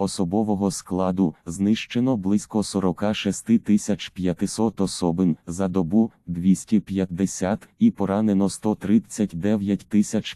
Особового складу знищено близько 46 500 особин за добу 250 і поранено 139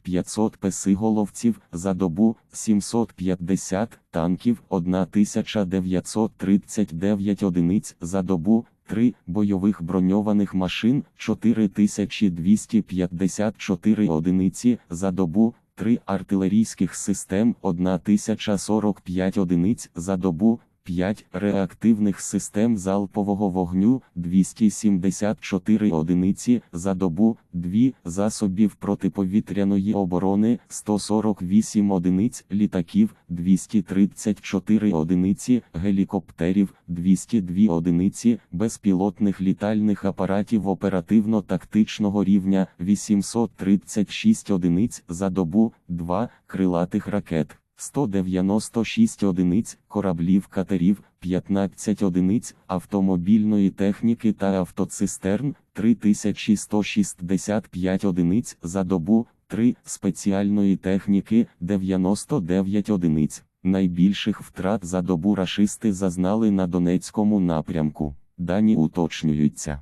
500 песиголовців за добу 750 танків 1939 одиниць за добу 3 бойових броньованих машин 4254 одиниці за добу 3 артилерійських систем 1045 одиниць за добу, 5 реактивних систем залпового вогню 274 одиниці за добу, 2 засобів протиповітряної оборони 148 одиниць літаків 234 одиниці гелікоптерів 202 одиниці безпілотних літальних апаратів оперативно-тактичного рівня 836 одиниць за добу, 2 крилатих ракет. 196 одиниць кораблів катерів, 15 одиниць автомобільної техніки та автоцистерн, 3165 одиниць за добу, 3 спеціальної техніки, 99 одиниць. Найбільших втрат за добу рашисти зазнали на Донецькому напрямку. Дані уточнюються.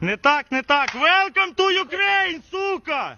Не так, не так. Welcome to Ukraine, сука!